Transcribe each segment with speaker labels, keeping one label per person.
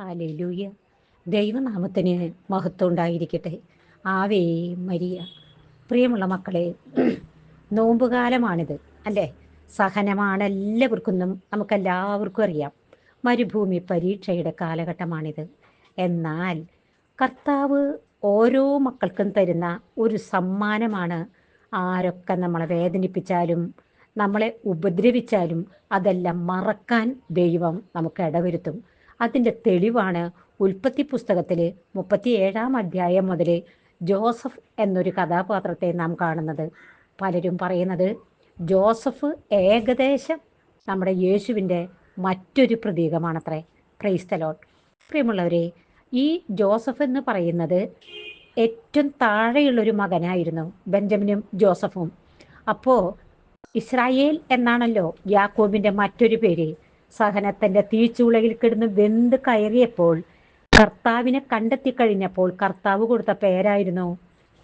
Speaker 1: ഹാലൂയ ദൈവനാമത്തിന് മഹത്വം ഉണ്ടായിരിക്കട്ടെ. ആവേ മരിയ. പ്രിയമുള്ള മക്കളെ നോമ്പുകാലമാണിത് അല്ലേ? സഹനമാണ് എല്ലാവർക്കും നമുക്കെല്ലാവർക്കും അറിയാം. മരുഭൂമി പരീക്ഷയുടെ കാലഘട്ടമാണിത്. എന്നാൽ കർത്താവ് ഓരോ മക്കൾക്കും തരുന്ന ഒരു സമ്മാനമാണ് ആരൊക്കെ നമ്മളെ വേദനിപ്പിച്ചാലും നമ്മളെ ഉപദ്രവിച്ചാലും അതെല്ലാം മറക്കാൻ ദൈവം നമുക്ക് ഇടവരുത്തും. അതിന്റെ തെളിവാണ് ഉൽപ്പത്തി പുസ്തകത്തിൽ മുപ്പത്തി ഏഴാം അധ്യായം മുതൽ ജോസഫ് എന്നൊരു കഥാപാത്രത്തെ നാം കാണുന്നത്. പലരും പറയുന്നത് ജോസഫ് ഏകദേശം നമ്മുടെ യേശുവിന്റെ മറ്റൊരു പ്രതീകമാണത്രേ. ക്രൈസ്തലോട്ട് പ്രിയമുള്ളവരെ ഈ ജോസഫ് എന്ന് പറയുന്നത് ഏറ്റവും താഴെയുള്ളൊരു മകനായിരുന്നു ബെഞ്ചമിനും ജോസഫും. അപ്പോൾ ഇസ്രായേൽ എന്നാണല്ലോ യാക്കോബിന്റെ മറ്റൊരു പേര്. സഹനത്തിന്റെ തീച്ചുളയിൽ കിടന്ന് വെന്ത് കയറിയപ്പോൾ കർത്താവിനെ കണ്ടെത്തി കഴിഞ്ഞപ്പോൾ കർത്താവ് കൊടുത്ത പേരായിരുന്നു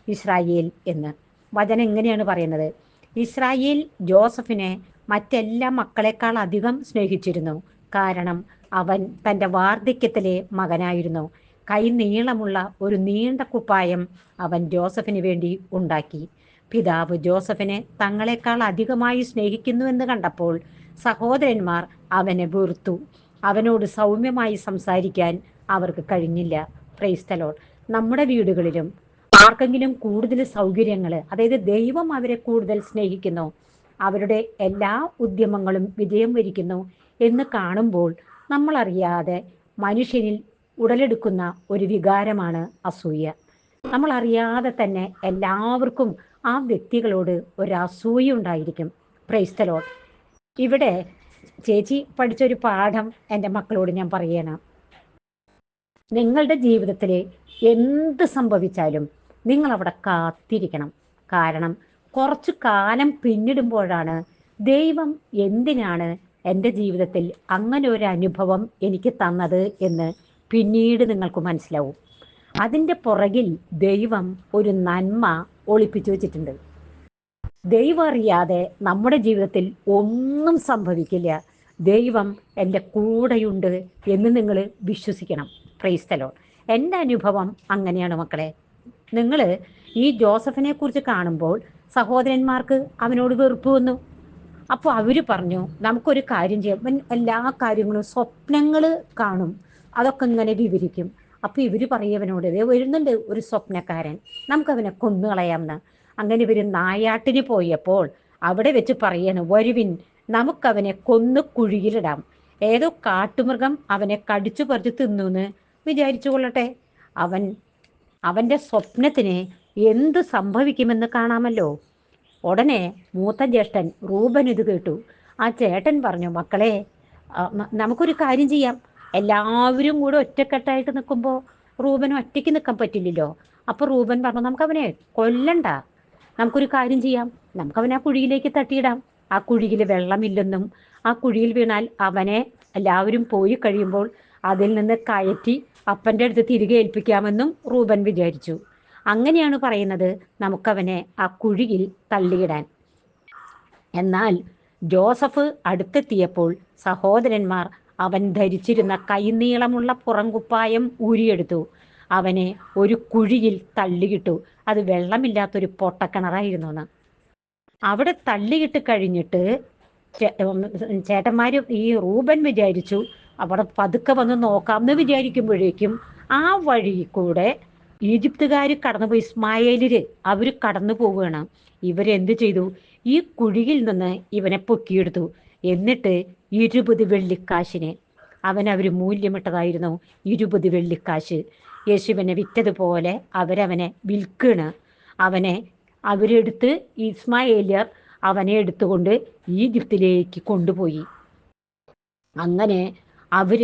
Speaker 1: ഇസ്രായേൽ എന്ന്. വചനം എങ്ങനെയാണ് പറയുന്നത്? ഇസ്രായേൽ ജോസഫിനെ മറ്റെല്ലാ മക്കളെക്കാൾ അധികം സ്നേഹിച്ചിരുന്നു. കാരണം അവൻ തന്റെ വാർദ്ധക്യത്തിലെ മകനായിരുന്നു. കൈ നീളമുള്ള ഒരു നീണ്ട കുപ്പായം അവൻ ജോസഫിന് വേണ്ടി ഉണ്ടാക്കി. പിതാവ് ജോസഫിനെ തങ്ങളെക്കാൾ അധികമായി സ്നേഹിക്കുന്നുവെന്ന് കണ്ടപ്പോൾ സഹോദരന്മാർ അവനെ വെറുത്തു. അവനോട് സൗമ്യമായി സംസാരിക്കാൻ അവർക്ക് കഴിഞ്ഞില്ല. പ്രൈസ്തലോൺ നമ്മുടെ വീടുകളിലും ആർക്കെങ്കിലും കൂടുതൽ സൗകര്യങ്ങൾ അതായത് ദൈവം അവരെ കൂടുതൽ സ്നേഹിക്കുന്നു അവരുടെ എല്ലാ ഉദ്യമങ്ങളും വിജയം വരിക്കുന്നു എന്ന് കാണുമ്പോൾ നമ്മളറിയാതെ മനുഷ്യനിൽ ഉടലെടുക്കുന്ന ഒരു വികാരമാണ് അസൂയ. നമ്മൾ അറിയാതെ തന്നെ എല്ലാവർക്കും ആ വ്യക്തികളോട് ഒരു അസൂയ ഉണ്ടായിരിക്കും. പ്രൈസ്തലോൾ ഇവിടെ ചേച്ചി പഠിച്ചൊരു പാഠം എന്റെ മക്കളോട് ഞാൻ പറയണം. നിങ്ങളുടെ ജീവിതത്തിൽ എന്ത് സംഭവിച്ചാലും നിങ്ങൾ അവിടെ കാത്തിരിക്കണം. കാരണം കുറച്ചു കാലം പിന്നിടുമ്പോഴാണ് ദൈവം എന്തിനാണ് എന്റെ ജീവിതത്തിൽ അങ്ങനെ ഒരു അനുഭവം എനിക്ക് തന്നത് എന്ന് പിന്നീട് നിങ്ങൾക്ക് മനസ്സിലാവും. അതിന്റെ പുറകിൽ ദൈവം ഒരു നന്മ ഒളിപ്പിച്ചു വെച്ചിട്ടുണ്ട്. ദൈവം അറിയാതെ നമ്മുടെ ജീവിതത്തിൽ ഒന്നും സംഭവിക്കില്ല. ദൈവം എന്റെ കൂടെയുണ്ട് എന്ന് നിങ്ങൾ വിശ്വസിക്കണം. പ്രൈസ്തലോൺ എന്റെ അനുഭവം അങ്ങനെയാണ് മക്കളെ. നിങ്ങൾ ഈ ജോസഫിനെ കുറിച്ച് കാണുമ്പോൾ സഹോദരന്മാർക്ക് അവനോട് വെറുപ്പ് വന്നു. അപ്പോൾ അവർ പറഞ്ഞു നമുക്കൊരു കാര്യം ചെയ്യാം. എല്ലാ കാര്യങ്ങളും സ്വപ്നങ്ങൾ കാണും. അതൊക്കെ ഇങ്ങനെ വിവരിക്കും. അപ്പോൾ ഇവർ പറയവനോട് വരുന്നുണ്ട് ഒരു സ്വപ്നക്കാരൻ. നമുക്കവനെ കൊന്നുകളയാമെന്ന്. അങ്ങനെ ഇവർ നായാട്ടിന് പോയപ്പോൾ അവിടെ വെച്ച് പറയാണ് വരുവിൻ നമുക്കവനെ കൊന്നു കുഴിയിലിടാം. ഏതോ കാട്ടുമൃഗം അവനെ കടിച്ചു പറിച്ച് തിന്നുന്ന് വിചാരിച്ചു കൊള്ളട്ടെ. അവൻ അവന്റെ സ്വപ്നത്തിന് എന്ത് സംഭവിക്കുമെന്ന് കാണാമല്ലോ. ഉടനെ മൂത്ത ജ്യേഷ്ഠൻ റൂബൻ ഇത് കേട്ടു. ആ ചേട്ടൻ പറഞ്ഞു മക്കളെ നമുക്കൊരു കാര്യം ചെയ്യാം. എല്ലാവരും കൂടെ ഒറ്റക്കെട്ടായിട്ട് നിൽക്കുമ്പോൾ റൂബൻ ഒറ്റയ്ക്ക് നിൽക്കാൻ പറ്റില്ലല്ലോ. അപ്പോൾ റൂബൻ പറഞ്ഞു നമുക്കവനെ കൊല്ലണ്ട. നമുക്കൊരു കാര്യം ചെയ്യാം. നമുക്ക് അവനെ ആ കുഴിയിലേക്ക് തട്ടിയിടാം. ആ കുഴിയിൽ വെള്ളമില്ലെന്നും ആ കുഴിയിൽ വീണാൽ അവനെ എല്ലാവരും പോയി കഴിയുമ്പോൾ അതിൽ നിന്ന് കയറ്റി അപ്പന്റെ അടുത്ത് തിരികെ ഏൽപ്പിക്കാമെന്നും റൂബൻ വിചാരിച്ചു. അങ്ങനെയാണ് പറയുന്നത് നമുക്കവനെ ആ കുഴിയിൽ തള്ളിയിടാൻ. എന്നാൽ ജോസഫ് അടുത്തെത്തിയപ്പോൾ സഹോദരന്മാർ അവൻ ധരിച്ചിരുന്ന കൈനീളമുള്ള പുറംകുപ്പായം ഊരിയെടുത്തു. അവനെ ഒരു കുഴിയിൽ തള്ളിയിട്ടു. അത് വെള്ളമില്ലാത്തൊരു പൊട്ടക്കിണറായിരുന്നു എന്ന് അവിടെ തള്ളിയിട്ട് കഴിഞ്ഞിട്ട് ചേട്ടന്മാർ ഈ റൂബൻ വിചാരിച്ചു അവിടെ പതുക്കെ വന്ന് നോക്കാമെന്ന് വിചാരിക്കുമ്പോഴേക്കും ആ വഴി കൂടെ ഈജിപ്തുകാർ കടന്നുപോയി. ഇസ്മായേലിര് അവർ കടന്നു പോവുകയാണ്. ഇവരെന്ത് ചെയ്തു? ഈ കുഴിയിൽ നിന്ന് ഇവനെ പൊക്കിയെടുത്തു. എന്നിട്ട് ഇരുപത് വെള്ളിക്കാശിനെ. അവൻ മൂല്യമിട്ടതായിരുന്നു ഇരുപത് വെള്ളിക്കാശ്. യേശുവിനെ വിറ്റതുപോലെ അവരവനെ വിൽക്കണ്. അവനെ അവരെടുത്ത് ഇസ്മായേലിയർ അവനെ എടുത്തുകൊണ്ട് ഈജിപ്തിലേക്ക് കൊണ്ടുപോയി. അങ്ങനെ അവർ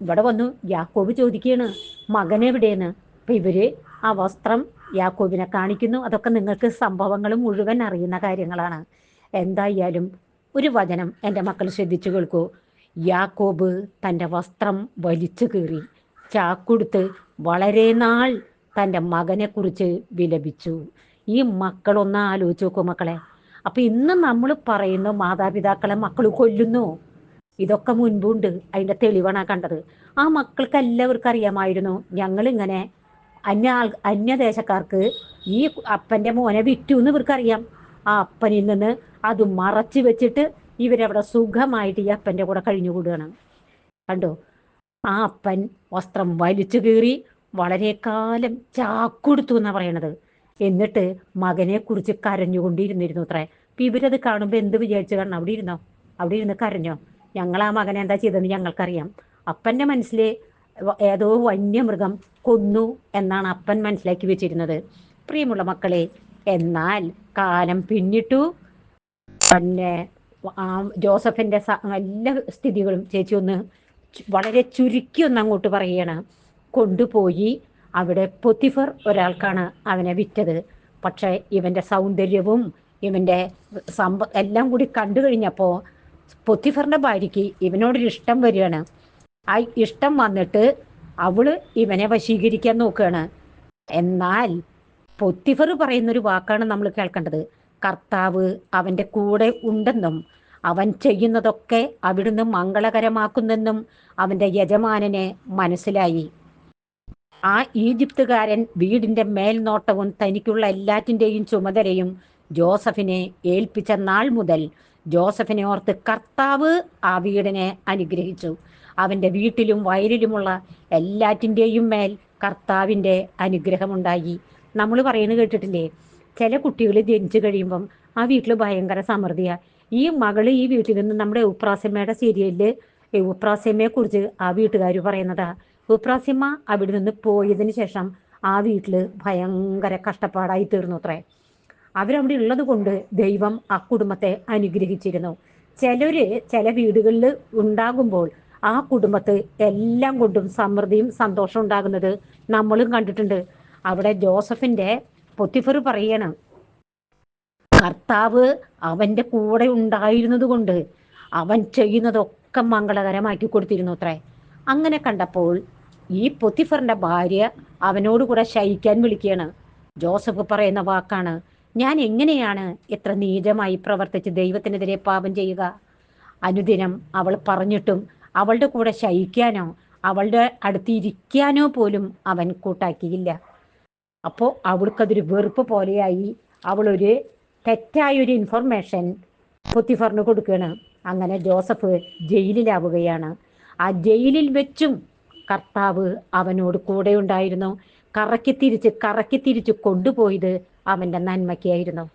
Speaker 1: ഇവിടെ വന്നു. യാക്കോബ് ചോദിക്കുകയാണ് മകൻ എവിടെയെന്ന്? അപ്പം ഇവർ ആ വസ്ത്രം യാക്കോബിനെ കാണിക്കുന്നു. അതൊക്കെ നിങ്ങൾക്ക് സംഭവങ്ങൾ മുഴുവൻ അറിയുന്ന കാര്യങ്ങളാണ്. എന്തായാലും ഒരു വചനം എന്റെ മക്കൾ ശ്രദ്ധിച്ചു കേൾക്കൂ. യാക്കോബ് തന്റെ വസ്ത്രം വലിച്ചു കീറി ചാക്കൊടുത്ത് വളരെ നാൾ തന്റെ മകനെക്കുറിച്ച് വിലപിച്ചു. ഈ മക്കളൊന്ന് ആലോചിച്ച് നോക്കൂ മക്കളെ. അപ്പം ഇന്ന് നമ്മൾ പറയുന്നു മാതാപിതാക്കളെ മക്കൾ കൊല്ലുന്നു. ഇതൊക്കെ മുൻപുണ്ട്. അതിന്റെ തെളിവാണ് കണ്ടത്. ആ മക്കൾക്ക് എല്ലാവർക്കും അറിയാമായിരുന്നു. ഞങ്ങളിങ്ങനെ അന്യ ആൾ അന്യദേശക്കാർക്ക് ഈ അപ്പന്റെ മോനെ വിറ്റു എന്ന് ഇവർക്കറിയാം. ആ അപ്പനിൽ നിന്ന് അത് മറച്ചു വെച്ചിട്ട് ഇവരവിടെ സുഖമായിട്ട് ഈ അപ്പന്റെ കൂടെ കഴിഞ്ഞുകൂടുകയാണ്. കണ്ടോ? ആ അപ്പൻ വസ്ത്രം വലിച്ചു കീറി വളരെ കാലം ചാക്കൊടുത്തു എന്നാ പറയണത്. എന്നിട്ട് മകനെ കുറിച്ച് കരഞ്ഞുകൊണ്ടിരുന്നിരുന്നു അത്രേ. അപ്പൊ ഇവരത് കാണുമ്പോ എന്ത് വിചാരിച്ചു? കാണണം അവിടെ ഇരുന്നോ? അവിടെ ഇരുന്ന് കരഞ്ഞോ? ഞങ്ങൾ ആ മകനെ എന്താ ചെയ്തതെന്ന് ഞങ്ങൾക്കറിയാം. അപ്പന്റെ മനസ്സിൽ ഏതോ വന്യമൃഗം കൊന്നു എന്നാണ് അപ്പൻ മനസ്സിലാക്കി വെച്ചിരുന്നത്. പ്രിയമുള്ള മക്കളെ എന്നാൽ കാലം പിന്നിട്ടു. പിന്നെ ജോസഫിന്റെ എല്ലാ സ്ഥിതികളും ചേച്ചി ഒന്ന് വളരെ ചുരുക്കി ഒന്ന് അങ്ങോട്ട് പറയണം. കൊണ്ടുപോയി അവിടെ പൊത്തിഫർ ഒരാൾക്കാണ് അവനെ വിറ്റത്. പക്ഷേ ഇവന്റെ സൗന്ദര്യവും ഇവന്റെ സമ്പ എല്ലാം കൂടി കണ്ടു കഴിഞ്ഞപ്പോൾ പൊത്തിഫറിന്റെ ഭാര്യയ്ക്ക് ഇവനോടൊരു ഇഷ്ടം വരികയാണ്. ആ ഇഷ്ടം വന്നിട്ട് അവൾ ഇവനെ വശീകരിക്കാൻ നോക്കുകയാണ്. എന്നാൽ പൊത്തിഫർ പറയുന്നൊരു വാക്കാണ് നമ്മൾ കേൾക്കേണ്ടത്. കർത്താവ് അവന്റെ കൂടെ ഉണ്ടെന്നും അവൻ ചെയ്യുന്നതൊക്കെ അവിടുന്ന് മംഗളകരമാക്കുന്നെന്നും അവന്റെ യജമാനനെ മനസ്സിലായി. ആ ഈജിപ്തുകാരൻ വീടിന്റെ മേൽനോട്ടവും തനിക്കുള്ള എല്ലാറ്റിന്റെയും ചുമതലയും ജോസഫിനെ ഏൽപ്പിച്ച നാൾ മുതൽ ജോസഫിനെ ഓർത്ത് കർത്താവ് ആ വീടിനെ അനുഗ്രഹിച്ചു. അവന്റെ വീട്ടിലും വയലിലുമുള്ള എല്ലാറ്റിന്റെയും മേൽ കർത്താവിന്റെ അനുഗ്രഹമുണ്ടായി. നമ്മൾ പറയുന്നത് കേട്ടിട്ടില്ലേ? ചില കുട്ടികൾ ജനിച്ചു കഴിയുമ്പം ആ വീട്ടിൽ ഭയങ്കര സമൃദ്ധിയാ. ഈ മകൾ ഈ വീട്ടിൽ നിന്ന് നമ്മുടെ ഉപ്രാസമ്മയുടെ സീരിയലിൽ ഉപ്രാസമ്മയെ കുറിച്ച് ആ വീട്ടുകാർ പറയുന്നതാ. ഉപ്രാസ്യമ്മ അവിടെ നിന്ന് പോയതിന് ശേഷം ആ വീട്ടിൽ ഭയങ്കര കഷ്ടപ്പാടായി തീർന്നു അത്രേ. അവരവിടെ ഉള്ളത് കൊണ്ട് ദൈവം ആ കുടുംബത്തെ അനുഗ്രഹിച്ചിരുന്നു. ചിലര് ചില വീടുകളിൽ ഉണ്ടാകുമ്പോൾ ആ കുടുംബത്ത് എല്ലാം കൊണ്ടും സമൃദ്ധിയും സന്തോഷം ഉണ്ടാകുന്നത് നമ്മളും കണ്ടിട്ടുണ്ട്. അവിടെ ജോസഫിന്റെ പൊത്തിഫർ പറയണം കർത്താവ് അവന്റെ കൂടെ ഉണ്ടായിരുന്നത് കൊണ്ട് അവൻ ചെയ്യുന്നതൊക്കെ മംഗളകരമാക്കി കൊടുത്തിരുന്നു അത്രേ. അങ്ങനെ കണ്ടപ്പോൾ ഈ പൊത്തിഫറിന്റെ ഭാര്യ അവനോട് കൂടെ ശയിക്കാൻ വിളിക്കുകയാണ്. ജോസഫ് പറയുന്ന വാക്കാണ് ഞാൻ എങ്ങനെയാണ് എത്ര നീചമായി പ്രവർത്തിച്ച് ദൈവത്തിനെതിരെ പാപം ചെയ്യുക? അനുദിനം അവൾ പറഞ്ഞിട്ടും അവളുടെ കൂടെ ശയിക്കാനോ അവളുടെ അടുത്തിരിക്കാനോ പോലും അവൻ കൂട്ടാക്കിയില്ല. അപ്പോൾ അവൾക്കതൊരു വെറുപ്പ് പോലെയായി അവളൊരു തെറ്റായൊരു ഇൻഫർമേഷൻ പൊത്തിഫറിന് കൊടുക്കുകയാണ്. അങ്ങനെ ജോസഫ് ജയിലിലാവുകയാണ്. ആ ജയിലിൽ വെച്ചും കർത്താവ് അവനോട് കൂടെ ഉണ്ടായിരുന്നു. കറക്കി തിരിച്ച് കറക്കി തിരിച്ച് കൊണ്ടുപോയത് അവന്റെ നന്മയ്ക്കായിരുന്നു.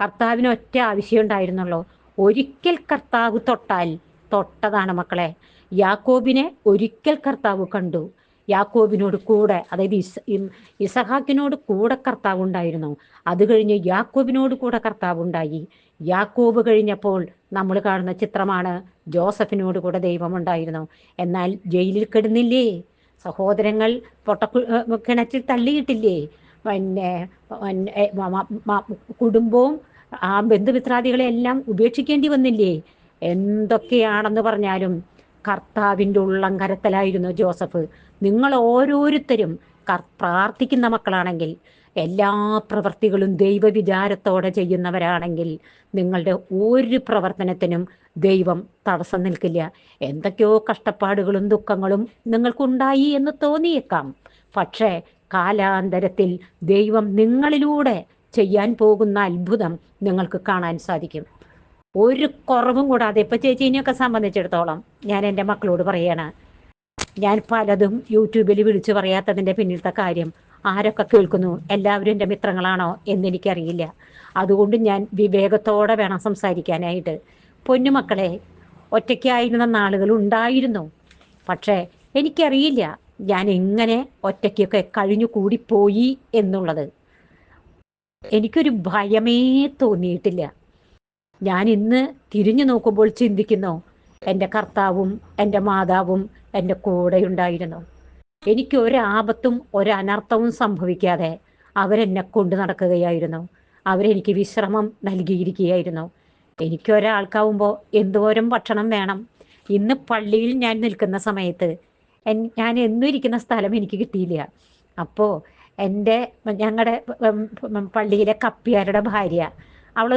Speaker 1: കർത്താവിന് ഒറ്റ ആവശ്യം ഉണ്ടായിരുന്നുള്ളൂ. ഒരിക്കൽ കർത്താവ് തൊട്ടാൽ തൊട്ടതാണ് മക്കളെ. യാക്കോബിനെ ഒരിക്കൽ കർത്താവ് കണ്ടു. യാക്കോബിനോട് കൂടെ അതായത് ഇസ ഇസഹാക്കിനോട് കൂടെ കർത്താവ് ഉണ്ടായിരുന്നു. അത് കഴിഞ്ഞ് യാക്കോബിനോട് കൂടെ കർത്താവ് ഉണ്ടായി. യാക്കോബ് കഴിഞ്ഞപ്പോൾ നമ്മൾ കാണുന്ന ചിത്രമാണ് ജോസഫിനോട് കൂടെ ദൈവമുണ്ടായിരുന്നു. എന്നാൽ ജയിലിൽ കിടന്നില്ലേ? സഹോദരങ്ങൾ പൊട്ടക്കു കിണറ്റിൽ തള്ളിയിട്ടില്ലേ? പിന്നെ കുടുംബവും ആ ബന്ധുമിത്രാദികളെ എല്ലാം ഉപേക്ഷിക്കേണ്ടി വന്നില്ലേ? എന്തൊക്കെയാണെന്ന് പറഞ്ഞാലും കർത്താവിന്റെ ഉള്ളം കരത്തലായിരുന്നു ജോസഫ്. നിങ്ങൾ ഓരോരുത്തരും പ്രാർത്ഥിക്കുന്ന മക്കളാണെങ്കിൽ എല്ലാ പ്രവർത്തികളും ദൈവവിചാരത്തോടെ ചെയ്യുന്നവരാണെങ്കിൽ നിങ്ങളുടെ ഒരു പ്രവർത്തനത്തിനും ദൈവം തടസ്സം നിൽക്കില്ല. എന്തൊക്കെയോ കഷ്ടപ്പാടുകളും ദുഃഖങ്ങളും നിങ്ങൾക്കുണ്ടായി എന്ന് തോന്നിയേക്കാം. പക്ഷേ കാലാന്തരത്തിൽ ദൈവം നിങ്ങളിലൂടെ ചെയ്യാൻ പോകുന്ന അത്ഭുതം നിങ്ങൾക്ക് കാണാൻ സാധിക്കും. ഒരു കുറവും കൂടാതെ ഇപ്പൊ ചേച്ചീനെയൊക്കെ സംബന്ധിച്ചിടത്തോളം ഞാൻ എന്റെ മക്കളോട് പറയാണ് ഞാൻ പലതും യൂട്യൂബിൽ വിളിച്ചു പറയാത്തതിന്റെ പിന്നിലത്തെ കാര്യം ആരൊക്കെ കേൾക്കുന്നു? എല്ലാവരും എന്റെ മിത്രങ്ങളാണോ എന്നെനിക്കറിയില്ല അതുകൊണ്ട് ഞാൻ വിവേകത്തോടെ വേണം സംസാരിക്കാനായിട്ട്. പൊന്നുമക്കളെ ഒറ്റയ്ക്കായിരുന്ന നാളുകൾ ഉണ്ടായിരുന്നു. പക്ഷേ എനിക്കറിയില്ല ഞാൻ എങ്ങനെ ഒറ്റയ്ക്കൊക്കെ കഴിഞ്ഞു കൂടിപ്പോയി എന്നുള്ളത്. എനിക്കൊരു ഭയമേ തോന്നിയിട്ടില്ല. ഞാൻ ഇന്ന് തിരിഞ്ഞു നോക്കുമ്പോൾ ചിന്തിക്കുന്നു എന്റെ കർത്താവും എന്റെ മാതാവും എന്റെ കൂടെയുണ്ടായിരുന്നു. എനിക്ക് ഒരാപത്തും ഒരനർത്ഥവും സംഭവിക്കാതെ അവരെന്നെ കൊണ്ടു നടക്കുകയായിരുന്നു. അവരെനിക്ക് വിശ്രമം നൽകിയിരിക്കുകയായിരുന്നു. എനിക്ക് ഒരാൾക്കാവുമ്പോൾ എന്തോരം ഭക്ഷണം വേണം. ഇന്ന് പള്ളിയിൽ ഞാൻ നിൽക്കുന്ന സമയത്ത് ഞാൻ എന്നും ഇരിക്കുന്ന സ്ഥലം എനിക്ക് കിട്ടിയില്ല. അപ്പോൾ എന്റെ ഞങ്ങളുടെ പള്ളിയിലെ കപ്പിയാരുടെ ഭാര്യ അവൾ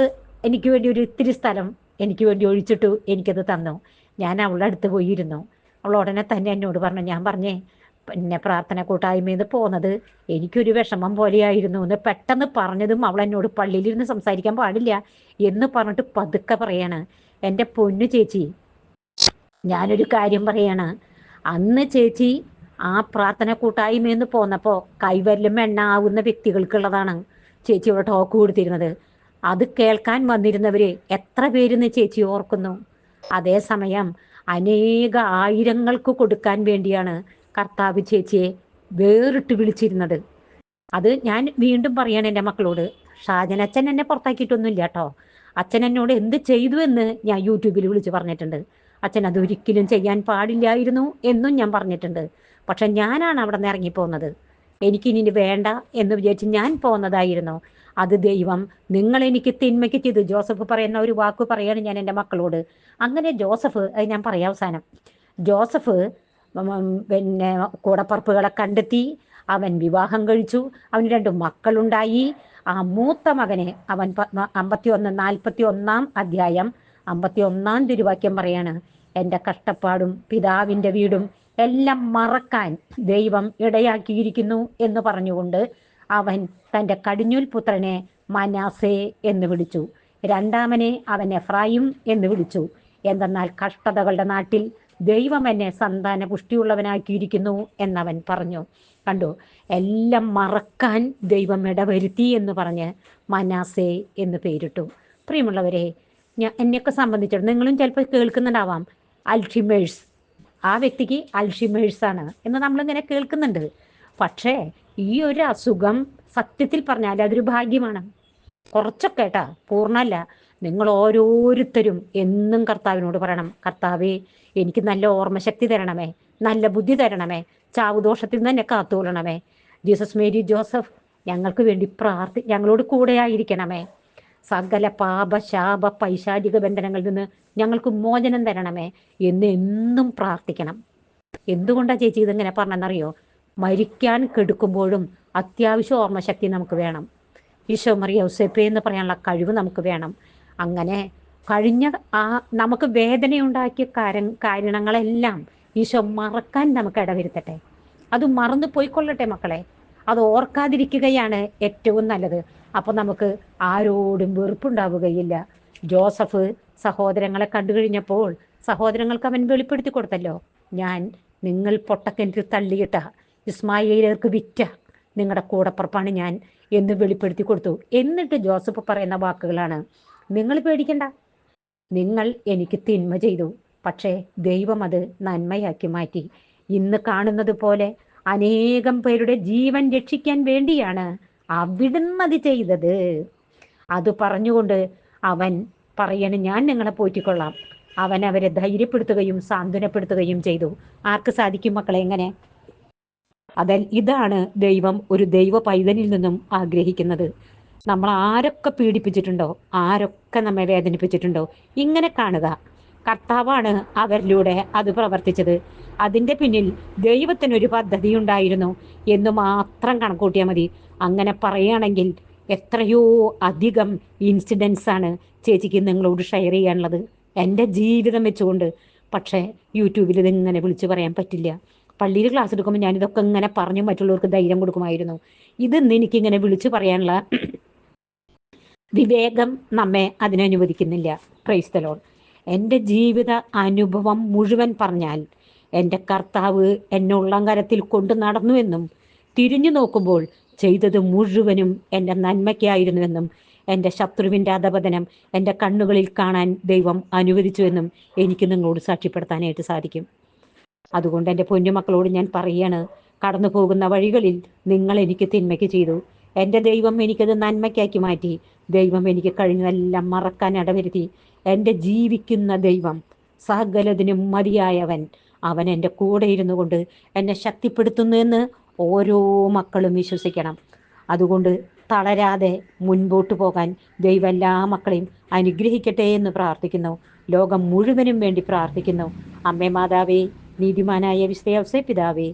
Speaker 1: എനിക്ക് വേണ്ടി ഒരു ഇത്തിരി സ്ഥലം എനിക്ക് വേണ്ടി ഒഴിച്ചിട്ടു എനിക്കത് തന്നു. ഞാൻ അവളുടെ അടുത്ത് പോയിരുന്നു. അവൾ ഉടനെ തന്നെ എന്നോട് പറഞ്ഞു ഞാൻ പറഞ്ഞേ പിന്നെ പ്രാർത്ഥന കൂട്ടായ്മയിൽ നിന്ന് പോന്നത്. എനിക്കൊരു വിഷമം പോലെയായിരുന്നു. എന്ന് പെട്ടെന്ന് പറഞ്ഞതും അവൾ എന്നോട് പള്ളിയിലിരുന്ന് സംസാരിക്കാൻ പാടില്ല എന്ന് പറഞ്ഞിട്ട് പതുക്കെ പറയാണ്. എന്റെ പൊന്നു ചേച്ചി ഞാനൊരു കാര്യം പറയാണ്. അന്ന് ചേച്ചി ആ പ്രാർത്ഥന കൂട്ടായ്മയിൽ നിന്ന് പോന്നപ്പോൾ കൈവരലും എണ്ണ ആവുന്ന വ്യക്തികൾക്കുള്ളതാണ് ചേച്ചി ഇവിടെ ടോക്ക് കൊടുത്തിരുന്നത്. അത് കേൾക്കാൻ വന്നിരുന്നവര് എത്ര പേരെന്ന് ചേച്ചി ഓർക്കുന്നു. അതേസമയം അനേക ആയിരങ്ങൾക്ക് കൊടുക്കാൻ വേണ്ടിയാണ് കർത്താവ് ചേച്ചിയെ വേറിട്ട് വിളിച്ചിരുന്നത്. അത് ഞാൻ വീണ്ടും പറയാണ് എന്റെ മക്കളോട്. ഷാജൻ അച്ഛൻ എന്നെ പുറത്താക്കിയിട്ടൊന്നുമില്ല കേട്ടോ. അച്ഛൻ എന്നോട് എന്ത് ചെയ്തു എന്ന് ഞാൻ യൂട്യൂബിൽ വിളിച്ച് പറഞ്ഞിട്ടുണ്ട്. അച്ഛൻ അത് ഒരിക്കലും ചെയ്യാൻ പാടില്ലായിരുന്നു എന്നും ഞാൻ പറഞ്ഞിട്ടുണ്ട്. പക്ഷെ ഞാനാണ് അവിടെ നിന്ന് ഇറങ്ങിപ്പോകുന്നത്. എനിക്കിനി വേണ്ട എന്ന് വിചാരിച്ച് ഞാൻ പോകുന്നതായിരുന്നു. അത് ദൈവം നിങ്ങൾ എനിക്ക് തിന്മയ്ക്ക് ചെയ്തു. ജോസഫ് പറയുന്ന ഒരു വാക്ക് പറയാണ് ഞാൻ എന്റെ മക്കളോട്. അങ്ങനെ ജോസഫ് അത് ഞാൻ പറയാം അവസാനം. ജോസഫ് പിന്നെ കൂടപ്പറപ്പുകളെ കണ്ടെത്തി. അവൻ വിവാഹം കഴിച്ചു. അവന് രണ്ട് മക്കളുണ്ടായി. ആ മൂത്ത മകനെ അവൻ അമ്പത്തി ഒന്ന് നാൽപ്പത്തി ഒന്നാം അധ്യായം അമ്പത്തി ഒന്നാം തിരുവാക്യം പറയാണ് എന്റെ കഷ്ടപ്പാടും പിതാവിന്റെ വീടും എല്ലാം മറക്കാൻ ദൈവം ഇടയാക്കിയിരിക്കുന്നു എന്ന് പറഞ്ഞുകൊണ്ട് അവൻ തന്റെ കടിഞ്ഞൂൽ പുത്രനെ മനാസെ എന്ന് വിളിച്ചു. രണ്ടാമനെ അവൻ എഫ്രായിം എന്ന് വിളിച്ചു. എന്തെന്നാൽ കഷ്ടതകളുടെ നാട്ടിൽ ദൈവം എന്നെ സന്താന പുഷ്ടിയുള്ളവനാക്കിയിരിക്കുന്നു എന്നവൻ പറഞ്ഞു. കണ്ടു? എല്ലാം മറക്കാൻ ദൈവം ഇടവരുത്തി എന്ന് പറഞ്ഞ് മനാസേ എന്ന് പേരിട്ടു. പ്രിയമുള്ളവരെ ഞാൻ എന്നെയൊക്കെ സംബന്ധിച്ചിടത്തോളം നിങ്ങളും ചിലപ്പോൾ കേൾക്കുന്നുണ്ടാവാം. അൽഷിമേഴ്സ്. ആ വ്യക്തിക്ക് അൽഷിമേഴ്സ് ആണ് എന്ന് നമ്മളിങ്ങനെ കേൾക്കുന്നുണ്ട്. പക്ഷേ ഈ ഒരു അസുഖം സത്യത്തിൽ പറഞ്ഞാൽ അതൊരു ഭാഗ്യമാണ്. കുറച്ചൊക്കെ കേട്ടാ പൂർണമല്ല. നിങ്ങൾ ഓരോരുത്തരും എന്നും കർത്താവിനോട് പറയണം. കർത്താവേ എനിക്ക് നല്ല ഓർമ്മശക്തി തരണമേ നല്ല ബുദ്ധി തരണമേ ചാവുദോഷത്തിൽ നിന്ന് തന്നെ കാത്തുകൊള്ളണമേ. ജീസസ് മേരി ജോസഫ് ഞങ്ങൾക്ക് വേണ്ടി പ്രാർത്ഥി ഞങ്ങളോട് കൂടെയായിരിക്കണമേ. സകല പാപ ശാപ പൈശാചിക ബന്ധനങ്ങളിൽ നിന്ന് ഞങ്ങൾക്ക് മോചനം തരണമേ എന്ന് എന്നും പ്രാർത്ഥിക്കണം. എന്തുകൊണ്ടാണ് ചേച്ചി ഇതിങ്ങനെ പറഞ്ഞെന്നറിയോ? മരിക്കാൻ കെടുക്കുമ്പോഴും അത്യാവശ്യ ഓർമ്മശക്തി നമുക്ക് വേണം. ഈശോ മറിയ ഉസേപ്പേ എന്ന് പറയാനുള്ള കഴിവ് നമുക്ക് വേണം. അങ്ങനെ കഴിഞ്ഞ ആ നമുക്ക് വേദനയുണ്ടാക്കിയ കാര്യ കാരണങ്ങളെല്ലാം ഈശോ മറക്കാൻ നമുക്ക് ഇടവരുത്തട്ടെ. അത് മറന്നു പോയിക്കൊള്ളട്ടെ മക്കളെ. അത് ഓർക്കാതിരിക്കുകയാണ് ഏറ്റവും നല്ലത്. അപ്പൊ നമുക്ക് ആരോടും വെറുപ്പുണ്ടാവുകയില്ല. ജോസഫ് സഹോദരങ്ങളെ കണ്ടു കഴിഞ്ഞപ്പോൾ സഹോദരങ്ങൾക്ക് അവൻ വെളിപ്പെടുത്തി കൊടുത്തല്ലോ. ഞാൻ നിങ്ങൾ പൊട്ടക്കിണറ്റിൽ തള്ളിയിട്ട ഇസ്മായിലേക്ക് വിറ്റ നിങ്ങളുടെ കൂടപ്പുറപ്പാണ് ഞാൻ എന്ന് വെളിപ്പെടുത്തി കൊടുത്തു. എന്നിട്ട് ജോസഫ് പറയുന്ന വാക്കുകളാണ്. നിങ്ങൾ പേടിക്കണ്ട. നിങ്ങൾ എനിക്ക് തിന്മ ചെയ്തു. പക്ഷേ ദൈവം അത് നന്മയാക്കി മാറ്റി. ഇന്ന് കാണുന്നത് പോലെ അനേകം പേരുടെ ജീവൻ രക്ഷിക്കാൻ വേണ്ടിയാണ് അവിടുന്ന് അത് ചെയ്തത്. അത് പറഞ്ഞുകൊണ്ട് അവൻ പറയണ ഞാൻ നിങ്ങളെ പോറ്റിക്കൊള്ളാം. അവൻ അവരെ ധൈര്യപ്പെടുത്തുകയും സാന്ത്വനപ്പെടുത്തുകയും ചെയ്തു. ആർക്ക് സാധിക്കും മക്കളെ എങ്ങനെ? അതൽ ഇതാണ് ദൈവം ഒരു ദൈവ പൈതനിൽ നിന്നും ആഗ്രഹിക്കുന്നത്. നമ്മൾ ആരൊക്കെ പീഡിപ്പിച്ചിട്ടുണ്ടോ? ആരൊക്കെ നമ്മെ വേദനിപ്പിച്ചിട്ടുണ്ടോ? ഇങ്ങനെ കാണുക. കർത്താവാണ് അവരിലൂടെ അത് പ്രവർത്തിച്ചത്. അതിന്റെ പിന്നിൽ ദൈവത്തിനൊരു പദ്ധതി ഉണ്ടായിരുന്നു. എന്ന് മാത്രം കണക്കൂട്ടിയാൽ മതി. അങ്ങനെ പറയുകയാണെങ്കിൽ എത്രയോ അധികം ഇൻസിഡൻസ് ആണ് ചേച്ചിക്ക് നിങ്ങളോട് ഷെയർ ചെയ്യാനുള്ളത്. എന്റെ ജീവിതം വെച്ചുകൊണ്ട്. പക്ഷേ യൂട്യൂബിൽ ഇതിങ്ങനെ വിളിച്ചു പറയാൻ പറ്റില്ല. പള്ളിയിൽ ക്ലാസ് എടുക്കുമ്പോൾ ഞാനിതൊക്കെ ഇങ്ങനെ പറഞ്ഞു മറ്റുള്ളവർക്ക് ധൈര്യം കൊടുക്കുമായിരുന്നു. ഇതെന്ന് എനിക്കിങ്ങനെ വിളിച്ചു പറയാനുള്ള വിവേകം നമ്മെ അതിനനുവദിക്കുന്നില്ല ക്രൈസ്തലോൺ എന്റെ ജീവിത അനുഭവം മുഴുവൻ പറഞ്ഞാൽ എന്റെ കർത്താവ് എന്നെ ഉള്ളങ്കരത്തിൽ കൊണ്ടു നടന്നുവെന്നും തിരിഞ്ഞു നോക്കുമ്പോൾ ചെയ്തത് മുഴുവനും എന്റെ നന്മയ്ക്കായിരുന്നുവെന്നും എന്റെ ശത്രുവിന്റെ അധപതനം എന്റെ കണ്ണുകളിൽ കാണാൻ ദൈവം അനുവദിച്ചുവെന്നും എനിക്ക് നിങ്ങളോട് സാക്ഷ്യപ്പെടുത്താനായിട്ട് സാധിക്കും. അതുകൊണ്ട് എന്റെ പൊന്നുമക്കളോട് ഞാൻ പറയാണ് കടന്നു പോകുന്ന വഴികളിൽ നിങ്ങൾ എനിക്ക് തിന്മയ്ക്ക് ചെയ്തു. എന്റെ ദൈവം എനിക്കത് നന്മയ്ക്കാക്കി മാറ്റി. ദൈവം എനിക്ക് കഴിഞ്ഞതെല്ലാം മറക്കാൻ ഇടവരുത്തി. എന്റെ ജീവിക്കുന്ന ദൈവം സകലതിനും മതിയായവൻ. അവൻ എന്റെ കൂടെ ഇരുന്നു കൊണ്ട് എന്നെ ശക്തിപ്പെടുത്തുന്നു എന്ന് ഓരോ മക്കളും വിശ്വസിക്കണം. അതുകൊണ്ട് തളരാതെ മുൻപോട്ട് പോകാൻ ദൈവം എല്ലാ മക്കളെയും അനുഗ്രഹിക്കട്ടെ എന്ന് പ്രാർത്ഥിക്കുന്നു. ലോകം മുഴുവനും വേണ്ടി പ്രാർത്ഥിക്കുന്നു. അമ്മേ മാതാവേ നീതിമാനായ വിശ്വസേ പിതാവേ